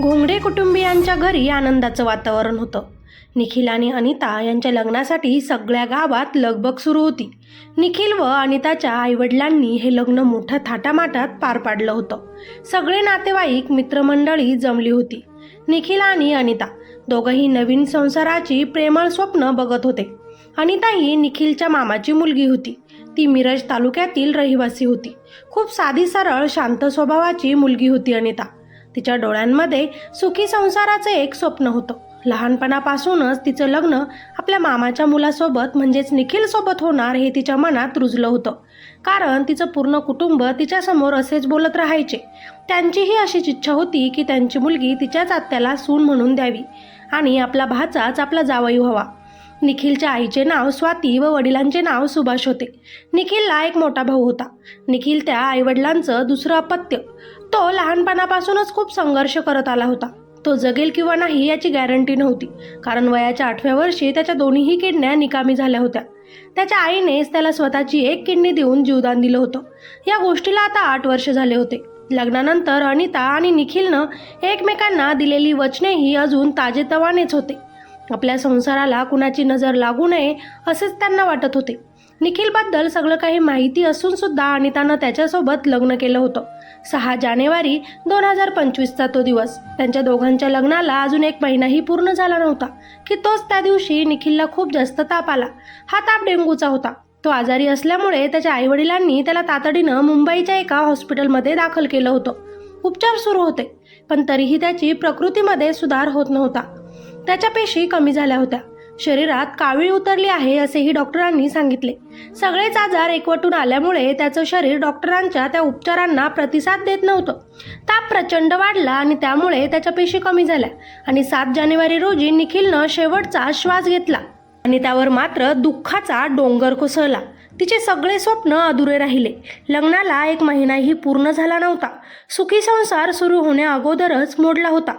घोंगडे कुटुंबियांच्या घरी आनंदाचं वातावरण होतं. निखिल आणि अनिता यांच्या लग्नासाठी सगळ्या गावात लगबग सुरू होती. निखिल व अनिताच्या आईवडिलांनी हे लग्न मोठ्या थाटामाटात पार पाडलं होतं. सगळे नातेवाईक मित्रमंडळी जमली होती. निखिल आणि अनिता दोघंही नवीन संसाराची प्रेमळ स्वप्न बघत होते. अनिता ही निखिलच्या मामाची मुलगी होती. ती मिरज तालुक्यातील रहिवासी होती. खूप साधी सरळ शांत स्वभावाची मुलगी होती अनिता. तिच्या डोळ्यांमध्ये सुखी संसाराचं एक स्वप्न होतं. लहानपणापासूनच तिचं लग्न आपल्या मामाच्या मुलासोबत म्हणजेच निखिलसोबत होणार हे तिच्या मनात रुजलं होतं. कारण तिचं पूर्ण कुटुंब तिच्यासमोर असेच बोलत राहायचे. त्यांचीही अशीच इच्छा होती की त्यांची मुलगी तिच्याच आत्याला सून म्हणून द्यावी आणि आपला भाचाच आपला जावई व्हावा. निखिलच्या आईचे नाव स्वाती व वडिलांचे नाव सुभाष होते. निखिलला एक मोठा भाऊ होता. निखिल त्या आईवडिलांचं दुसरं अपत्य. तो लहानपणापासूनच खूप संघर्ष करत आला होता. तो जगेल किंवा नाही याची गॅरंटी नव्हती. कारण वयाच्या आठव्या वर्षी त्याच्या दोन्हीही किडण्या निकामी झाल्या होत्या. त्याच्या आईनेच त्याला स्वतःची एक किडनी देऊन जीवदान दिलं होतं. या गोष्टीला आता आठ वर्ष झाले होते. लग्नानंतर अनिता आणि निखिलनं एकमेकांना दिलेली वचनेही अजून ताजेतवानेच होते. आपल्या संसाराला कुणाची नजर लागू नये असेच त्यांना वाटत होते. निखिलबद्दल सगळं काही माहिती असून सुद्धा अनितानं त्याच्यासोबत लग्न केलं होतं. सहा जानेवारी दोन हजार पंचवीसचा तो दिवस. त्यांच्या दोघांच्या लग्नाला अजून एक महिनाही पूर्ण झाला नव्हता की तोच त्या दिवशी निखिलला खूप जास्त ताप आला. हा ताप डेंग्यूचा होता. तो आजारी असल्यामुळे त्याच्या आईवडिलांनी त्याला तातडीनं मुंबईच्या एका हॉस्पिटलमध्ये दाखल केलं होतं. उपचार सुरू होते पण तरीही त्याची प्रकृतीमध्ये सुधार होत नव्हता. त्याच्या पेशी कमी झाल्या होत्या. शरीरात कावीळ उतरली आहे असेही डॉक्टरांनी सांगितले. सगळेच आजार एकवटून आल्यामुळे त्याचं शरीर डॉक्टरांच्या त्या उपचारांना प्रतिसाद देत नव्हतं. ताप प्रचंड वाढला आणि त्यामुळे त्याच्या पेशी कमी झाल्या आणि सात जानेवारी रोजी निखिलनं शेवटचा श्वास घेतला आणि त्यावर मात्र दुःखाचा डोंगर कोसळला. तिचे सगळे स्वप्न अधुरे राहिले. लग्नाला एक महिनाही पूर्ण झाला नव्हता. सुखी संसार सुरू होण्या अगोदरच मोडला होता.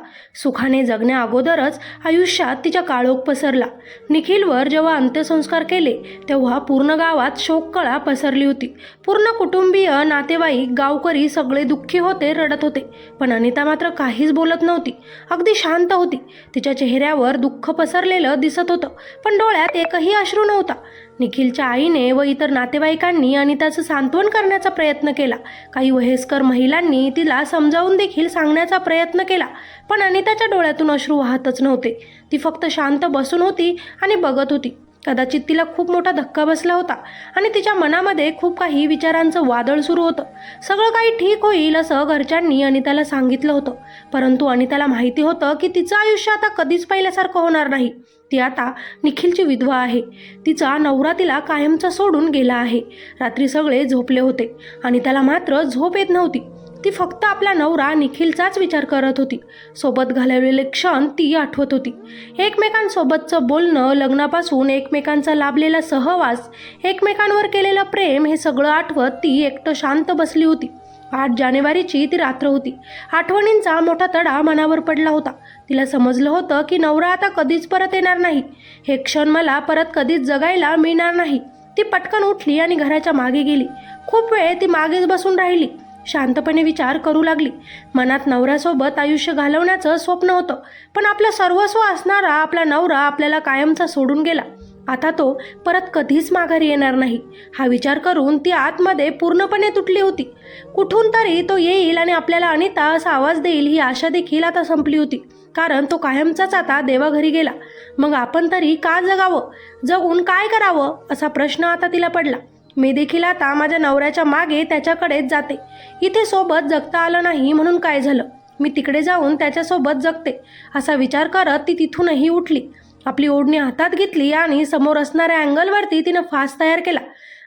सुखाने जगण्या अगोदरच आयुष्यात तिच्या काळोख पसरला. निखिलवर जेव्हा अंत्यसंस्कार केले तेव्हा पूर्ण गावात शोककळा पसरली होती. पूर्ण कुटुंबीय नातेवाईक गावकरी सगळे दुःखी होते रडत होते. पण अनिता मात्र काहीच बोलत नव्हती. अगदी शांत होती. तिच्या चेहऱ्यावर दुःख पसरलेलं दिसत होतं. पण डोळ्यात एकही अश्रू नव्हता. निखिलच्या आईने व इतर नातेवाईकांनी अनिताचं सांत्वन करण्याचा प्रयत्न केला. काही वयस्कर महिलांनी तिला समजावून देखील सांगण्याचा प्रयत्न केला पण अनिताच्या डोळ्यातून अश्रू वाहतच नव्हते. ती फक्त शांत बसून होती आणि बघत होती. कदाचित तिला खूप मोठा धक्का बसला होता आणि तिच्या मनामध्ये खूप काही विचारांचं वादळ सुरू होतं. सगळं काही ठीक होईल असं घरच्यांनी अनिताला सांगितलं होतं. परंतु अनिताला माहिती होतं की तिचं आयुष्य आता कधीच पहिल्यासारखं होणार नाही. ती आता निखिलची विधवा आहे. तिचा नवरा तिला कायमचा सोडून गेला आहे. रात्री सगळे झोपले होते. आणि त्याला मात्र झोप येत नव्हती. ती फक्त आपला नवरा निखिलचाच विचार करत होती. सोबत घालवलेले क्षण ती आठवत होती. एकमेकांसोबतचं बोलणं लग्नापासून एकमेकांचा लाभलेला सहवास एकमेकांवर केलेलं प्रेम हे सगळं आठवत ती एकटं शांत बसली होती. आठ जानेवारीची ती रात्र होती. आठवणींचा मोठा तडा मनावर पडला होता. तिला समजलं होतं की नवरा आता कधीच परत येणार नाही. हे क्षण मला परत कधीच जगायला मिळणार नाही. ती पटकन उठली आणि घराच्या मागे गेली. खूप वेळ ती मागेच बसून राहिली. शांतपणे विचार करू लागली. मनात नवऱ्यासोबत आयुष्य घालवण्याचं स्वप्न होतं. पण आपलं सर्वस्व असणारा आपला नवरा आपल्याला कायमचा सोडून गेला. आता तो परत कधीच माघारी येणार नाही. हा विचार करून ती आतमध्ये पूर्णपणे तुटली होती. कुठून तरी तो येईल आणि आपल्याला अनिता असा आवाज देईल ही आशा देखील आता संपली होती. कारण तो कायमचाच आता देवाघरी गेला. मग आपण तरी का जगावं? जगून काय करावं? असा प्रश्न आता तिला पडला. मी देखील आता माझ्या नवऱ्याच्या मागे त्याच्याकडेच जाते. इथे सोबत जगता आलं नाही म्हणून काय झालं? मी तिकडे जाऊन त्याच्यासोबत जगते. असा विचार करत ती तिथूनही उठली. आपली ओढणी हातात घेतली आणि समोर असणाऱ्या अँगलवरती तिनं फास तयार केला.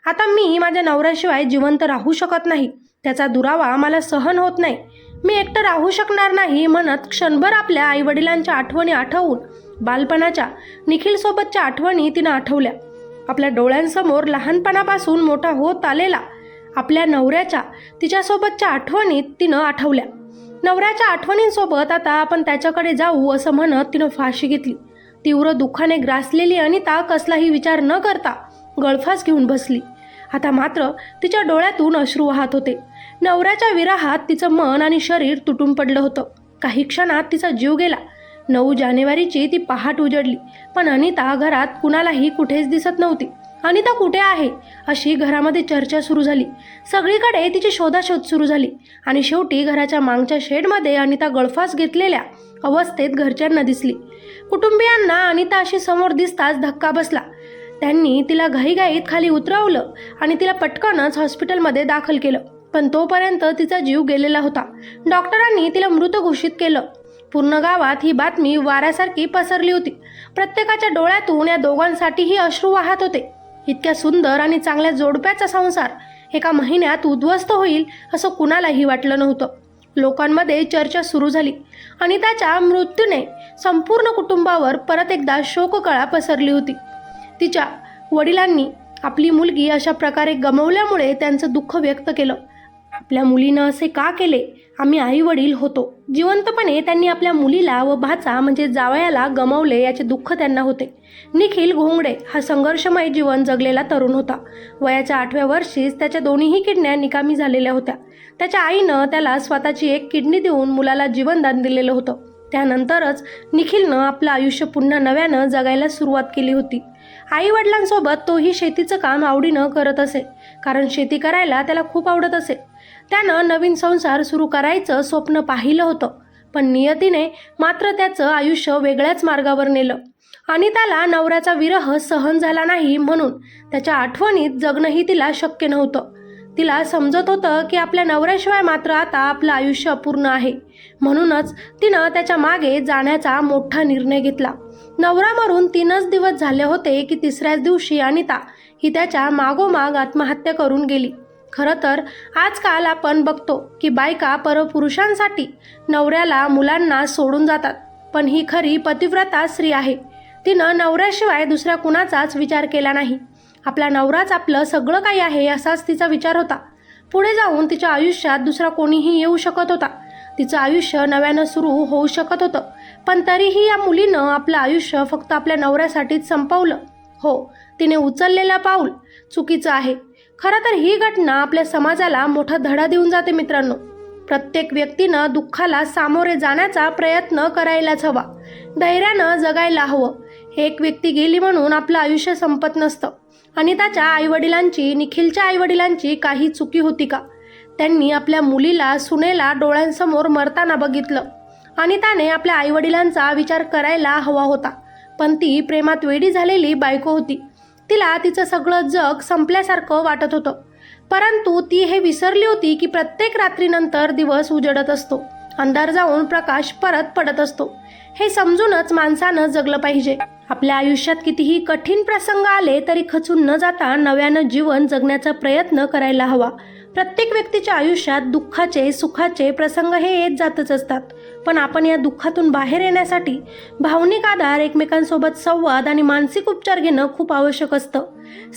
आता मी माझ्या नवऱ्याशिवाय जिवंत राहू शकत नाही. त्याचा दुरावा मला सहन होत नाही. मी एकटं राहू शकणार नाही म्हणत क्षणभर आपल्या आईवडिलांच्या आठवणी आठवून बालपणाच्या निखिलसोबतच्या आठवणी तिनं आठवल्या. आपल्या डोळ्यांसमोर लहानपणापासून मोठा होत आलेला आपल्या नवऱ्याच्या तिच्यासोबतच्या आठवणीत तिनं आठवल्या. नवऱ्याच्या आठवणींसोबत आता आपण त्याच्याकडे जाऊ असं म्हणत तिनं फाशी घेतली. तीव्र दुःखाने ग्रासलेली अनिता कसलाही विचार न करता गळफास घेऊन बसली. आता मात्र तिच्या डोळ्यातून अश्रू वाहत होते. नवऱ्याच्या विराहात तिचं मन आणि शरीर तुटून पडलं होतं. काही क्षणात तिचा जीव गेला. नऊ जानेवारीची ती पहाट उजडली. पण अनिता घरात कुणालाही कुठेच दिसत नव्हती. अनिता कुठे आहे? अशी घरामध्ये चर्चा सुरू झाली. सगळीकडे तिची शोधाशोध सुरू झाली. आणि शेवटी घराच्या मागच्या शेडमध्ये अनिता गळफास घेतलेल्या अवस्थेत घरच्यांना दिसली. कुटुंबियांना अनिता अशी समोर दिसताच धक्का बसला. त्यांनी तिला घाईघाईत खाली उतरवलं आणि तिला पटकनच हॉस्पिटलमध्ये दाखल केलं. पण तोपर्यंत तिचा जीव गेलेला होता. डॉक्टरांनी तिला मृत घोषित केलं. पूर्ण गावात ही बातमी वाऱ्यासारखी पसरली होती. प्रत्येकाच्या डोळ्यातून या दोघांसाठीही अश्रू वाहत होते. इतक्या सुंदर आणि चांगल्या जोडप्याचा संसार एका महिन्यात उद्ध्वस्त होईल असं कुणालाही वाटलं नव्हतं. लोकांमध्ये चर्चा सुरू झाली आणि त्याच्या मृत्यूने संपूर्ण कुटुंबावर परत एकदा शोककळा पसरली होती. तिच्या वडिलांनी आपली मुलगी अशा प्रकारे गमवल्यामुळे त्यांचं दुःख व्यक्त केलं. आपल्या मुलीनं असे का केले? आम्ही आई वडील होतो. जिवंतपणे त्यांनी आपल्या मुलीला व भाचा म्हणजे जावयाला गमावले याचे दुःख त्यांना होते. निखिल घोंगडे हा संघर्षमय जीवन जगलेला तरुण होता. वयाच्या आठव्या वर्षीच त्याच्या दोन्हीही किडण्या निकामी झालेल्या होत्या. त्याच्या आईनं त्याला स्वतःची एक किडनी देऊन मुलाला जीवनदान दिलेलं होतं. त्यानंतरच निखिलनं आपलं आयुष्य पुन्हा नव्यानं जगायला सुरुवात केली होती. आई वडिलांसोबत तोही शेतीचं काम आवडीनं करत असे. कारण शेती करायला त्याला खूप आवडत असे. त्यानं नवीन संसार सुरू करायचं स्वप्न पाहिलं होतं. पण नियतीने मात्र त्याचं आयुष्य वेगळ्याच मार्गावर नेलं. आणि त्याला नवऱ्याचा विरह सहन झाला नाही म्हणून त्याच्या आठवणीत जगणंही तिला शक्य नव्हतं. तिला समजत होतं की आपल्या नवऱ्याशिवाय मात्र आता आपलं आयुष्य अपूर्ण आहे. म्हणूनच तिनं त्याच्यामागे जाण्याचा मोठा निर्णय घेतला. नवरा मरून तीनच दिवस झाले होते की तिसऱ्याच दिवशी अनिता ही त्याच्या मागोमाग आत्महत्या करून गेली. खरं तर आजकाल आपण बघतो की बायका परपुरुषांसाठी नवऱ्याला मुलांना सोडून जातात. पण ही खरी पतिव्रता स्त्री आहे. तिनं नवऱ्याशिवाय दुसऱ्या कुणाचाच विचार केला नाही. आपला नवराच आपलं सगळं काही आहे असाच तिचा विचार होता. पुढे जाऊन तिच्या आयुष्यात दुसरा कोणीही येऊ शकत होता. तिचं आयुष्य नव्यानं सुरू होऊ शकत होतं. पण तरीही या मुलीनं आपलं आयुष्य फक्त आपल्या नवऱ्यासाठीच संपवलं. हो तिने उचललेलं पाऊल चुकीचं आहे. खरं तर ही घटना आपल्या समाजाला मोठा धडा देऊन जाते मित्रांनो. प्रत्येक व्यक्तीनं दुःखाला सामोरे जाण्याचा प्रयत्न करायलाच हवा. धैर्यानं जगायला हवं. एक व्यक्ती गेली म्हणून आपलं आयुष्य संपत नसतं. आणि त्याच्या आईवडिलांची निखिलच्या आईवडिलांची काही चुकी होती का? त्यांनी आपल्या मुलीला सुनेला डोळ्यांसमोर मरताना बघितलं. आणि त्याने आपल्या आईवडिलांचा विचार करायला हवा होता. पण ती प्रेमात वेडी झालेली बायको होती. तिला तिचं सगळं जग संपल्यासारखं वाटत होतं. परंतु ती हे विसरली होती की प्रत्येक रात्रीनंतर दिवस उजडत असतो. अंधार जाऊन प्रकाश परत पडत असतो. हे समजूनच माणसानं जगलं पाहिजे. आपल्या आयुष्यात कितीही कठीण प्रसंग आले तरी खचून न जाता नव्यानं जीवन जगण्याचा प्रयत्न करायला हवा. प्रत्येक व्यक्तीच्या आयुष्यात दुःखाचे सुखाचे प्रसंग हे येत जातच असतात. पण आपण या दुःखातून बाहेर येण्यासाठी भावनिक आधार एकमेकांसोबत संवाद आणि मानसिक उपचार घेणं खूप आवश्यक असतं.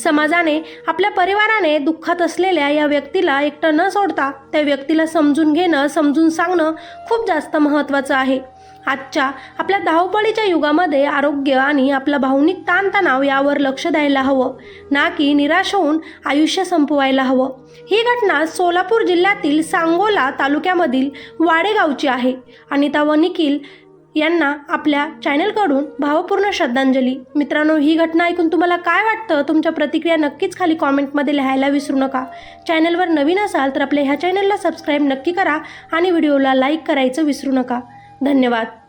समाजाने आपल्या परिवाराने दुःखात असलेल्या या व्यक्तीला एकटं न सोडता त्या व्यक्तीला समजून घेणं समजून सांगणं खूप जास्त महत्त्वाचं आहे. आजच्या आपल्या धावपळीच्या युगामध्ये आरोग्य आणि आपला भावनिक ताणतणाव यावर लक्ष द्यायला हवं ना की निराश होऊन आयुष्य संपवायला हवं. ही घटना सोलापूर जिल्ह्यातील सांगोला तालुक्यामधील वाडेगावची आहे अनिता व निखिल यांना आपल्या चॅनलकडून भावपूर्ण श्रद्धांजली. मित्रांनो ही घटना ऐकून तुम्हाला काय वाटतं? तुमच्या प्रतिक्रिया नक्कीच खाली कॉमेंटमध्ये लिहायला विसरू नका. चॅनलवर नवीन असाल तर आपल्या ह्या चॅनलला सबस्क्राईब नक्की करा आणि व्हिडिओला लाईक करायचं विसरू नका. धन्यवाद.